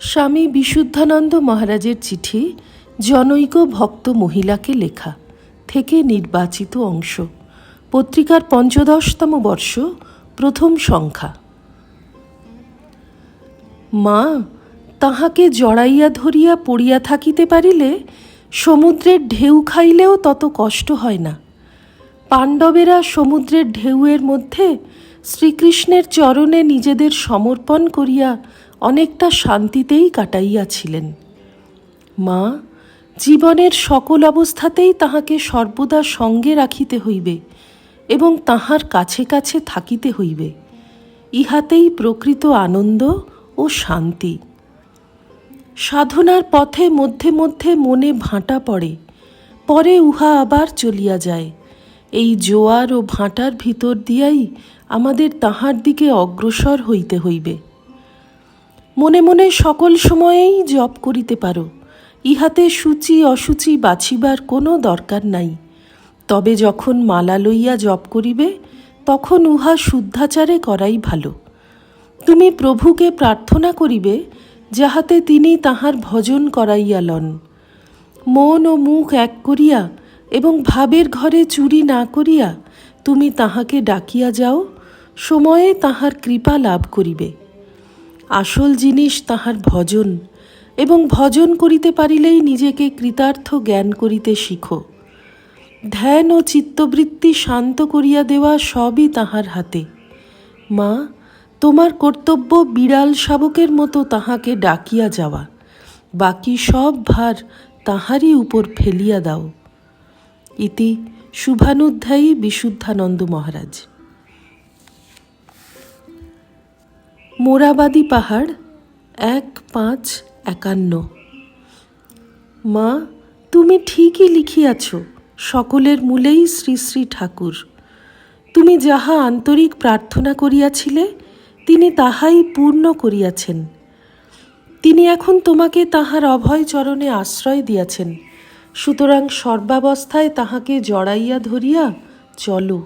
স্বামী বিশুদ্ধানন্দ মহারাজের চিঠি জনৈক ভক্ত মহিলাকে লেখা থেকে নির্বাচিত অংশ। পত্রিকার পঞ্চদশতম বর্ষ, প্রথম সংখ্যা। মা তাহাকে জড়াইয়া ধরিয়া পড়িয়া থাকিতে পারিলে সমুদ্রের ঢেউ খাইলেও তত কষ্ট হয় না। পাণ্ডবেরা সমুদ্রের ঢেউয়ের মধ্যে শ্রীকৃষ্ণের চরণে নিজেদের সমর্পণ করিয়া অনেকটা শান্তিতেই কাটাইয়াছিলেন। মা, জীবনের সকল অবস্থাতেই তাহাকে সর্বদা সঙ্গে রাখিতে হইবে এবং তাহার কাছে কাছে থাকিতে হইবে। ইহাতেই প্রকৃত আনন্দ ও শান্তি। সাধনার পথে মধ্যে মধ্যে মনে ভাঁটা পড়ে। পরে উহা আবার চলিয়া যায়। এই জোয়ার ও ভাঁটার ভিতর দিয়াই আমাদের তাহার দিকে অগ্রসর হইতে হইবে। মনে মনে সকল সময়েই জপ করিতে পারো। ইহাতে সূচি অসুচি বাছিবার কোনো দরকার নাই। তবে যখন মালা লইয়া জপ করিবে, তখন উহা শুদ্ধাচারে করাই ভালো। তুমি প্রভুকে প্রার্থনা করিবে যাহাতে তিনি তাহার ভজন করাইয়া লন মন ও মুখ এক করিয়া এবং ভাবের ঘরে চুরি না করিয়া তুমি তাহাকে ডাকিয়া যাও, সময়ে তাহার কৃপা লাভ করিবে। আসল জিনিস তাহার ভজন এবং ভজন করিতে পারিলেই নিজেকে কৃতার্থ জ্ঞান করিতে শিখো। ধ্যান ও চিত্তবৃত্তি শান্ত করিয়া দেওয়া সবই তাহার হাতে। মা তোমার কর্তব্য বিড়াল শাবকের মতো তাহাকে ডাকিয়া যাওয়া। বাকি সব ভার তাহারই উপর ফেলিয়া দাও। ইতি শুভানুধ্যায়ী বিশুদ্ধানন্দ মহারাজ। মোরাবাদী পাহাড় এক পাঁচ একান্ন। মা, তুমি ঠিকই লিখিয়াছ, সকলের মূলেই শ্রী শ্রী ঠাকুর। তুমি যাহা আন্তরিক প্রার্থনা করিয়াছিলে তিনি তাহাই পূর্ণ করিয়াছেন। তিনি এখন তোমাকে তাহার অভয় চরণে আশ্রয় দিয়াছেন। সুতরাং সর্বাবস্থায় তাহাকে জড়াইয়া ধরিয়া চলো।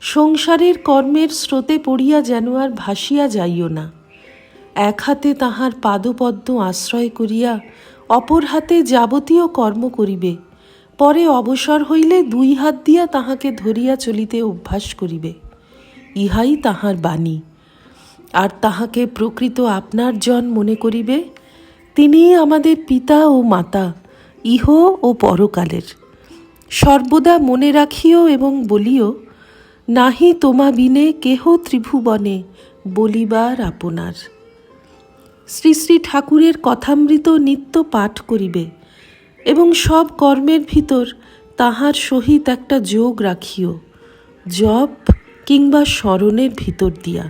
সংসারের কর্মের স্রোতে পড়িয়া যেন আর ভাসিয়া যাইও না। এক হাতে তাহার পাদপদ্ম আশ্রয় করিয়া, অপর হাতে যাবতীয় কর্ম করিবে। পরে অবসর হইলে দুই হাত দিয়া তাহাকে ধরিয়া চলিতে অভ্যাস করিবে। ইহাই তাহার বাণী। আর তাহাকে প্রকৃত আপনার জন মনে করিবে তিনি আমাদের পিতা ও মাতা, ইহ ও পরকালের। সর্বদা মনে রাখিও এবং বলিও, নাহি তোমা বিনে কেহ ত্রিভুবনে বলিবার আপনার। শ্রী শ্রী ঠাকুরের কথামৃত নিত্য পাঠ করিবে, এবং সব কর্মের ভিতর তাহার সহিত একটা যোগ রাখিও, জপ কিংবা স্মরণের ভিতর দিয়া।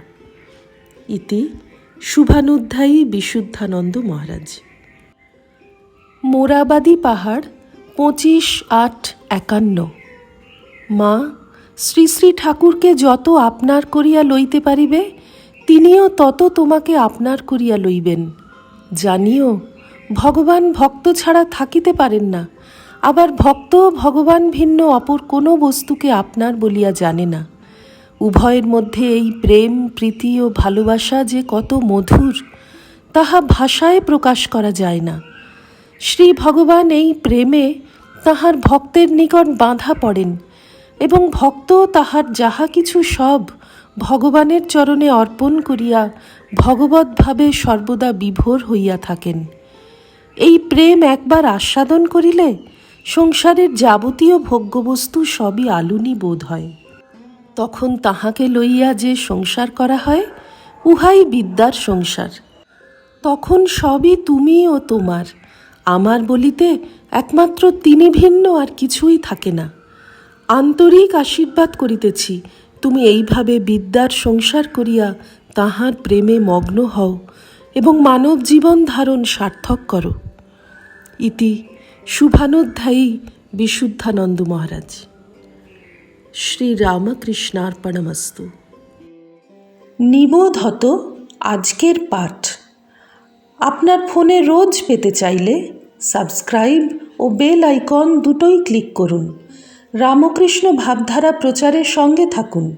ইতি শুভানুধ্যায়ী বিশুদ্ধানন্দ মহারাজ। মোরাবাদী পাহাড় পঁচিশ আট একান্ন। মা, শ্রী শ্রী ঠাকুরকে যত আপনার করিয়া লইতে পারিবে, তিনিও তত তোমাকে আপনার করিয়া লইবেন। জানিও, ভগবান ভক্ত ছাড়া থাকিতে পারেন না, আবার ভক্ত ভগবান ভিন্ন অপর কোনো বস্তুকে আপনার বলিয়া জানে না। উভয়ের মধ্যে এই প্রেম, প্রীতি ও ভালোবাসা যে কত মধুর, তাহা ভাষায় প্রকাশ করা যায় না। শ্রী ভগবান এই প্রেমে তাহার ভক্তের নিকট বাঁধা পড়েন এবং ভক্ত তাহার যাহা কিছু সব ভগবানের চরণে অর্পণ করিয়া ভগবৎভাবে সর্বদা বিভোর হইয়া থাকেন। এই প্রেম একবার আস্বাদন করিলে সংসারের যাবতীয় ভোগ্যবস্তু সবই আলুনি বোধ হয়। তখন তাহাকে লইয়া যে সংসার করা হয়, উহাই বিদ্যার সংসার। তখন সবই তুমি ও তোমার। আমার বলিতে একমাত্র তিনি ভিন্ন আর কিছুই থাকে না। আন্তরিক আশীর্বাদ করিতেছি, তুমি এইভাবে বিদ্যার সংসার করিয়া তাহার প্রেমে মগ্ন হও এবং মানব জীবন ধারণ সার্থক করো। ইতি শুভানুধ্যায়ী বিশুদ্ধানন্দ মহারাজ। শ্রী রামকৃষ্ণার্পণমস্তু নিবোধত আজকের পাঠ। আপনার ফোনে রোজ পেতে চাইলে সাবস্ক্রাইব ও বেল আইকন দুটোই ক্লিক করুন। রামকৃষ্ণ ভাবধারা প্রচারের সঙ্গে থাকুন।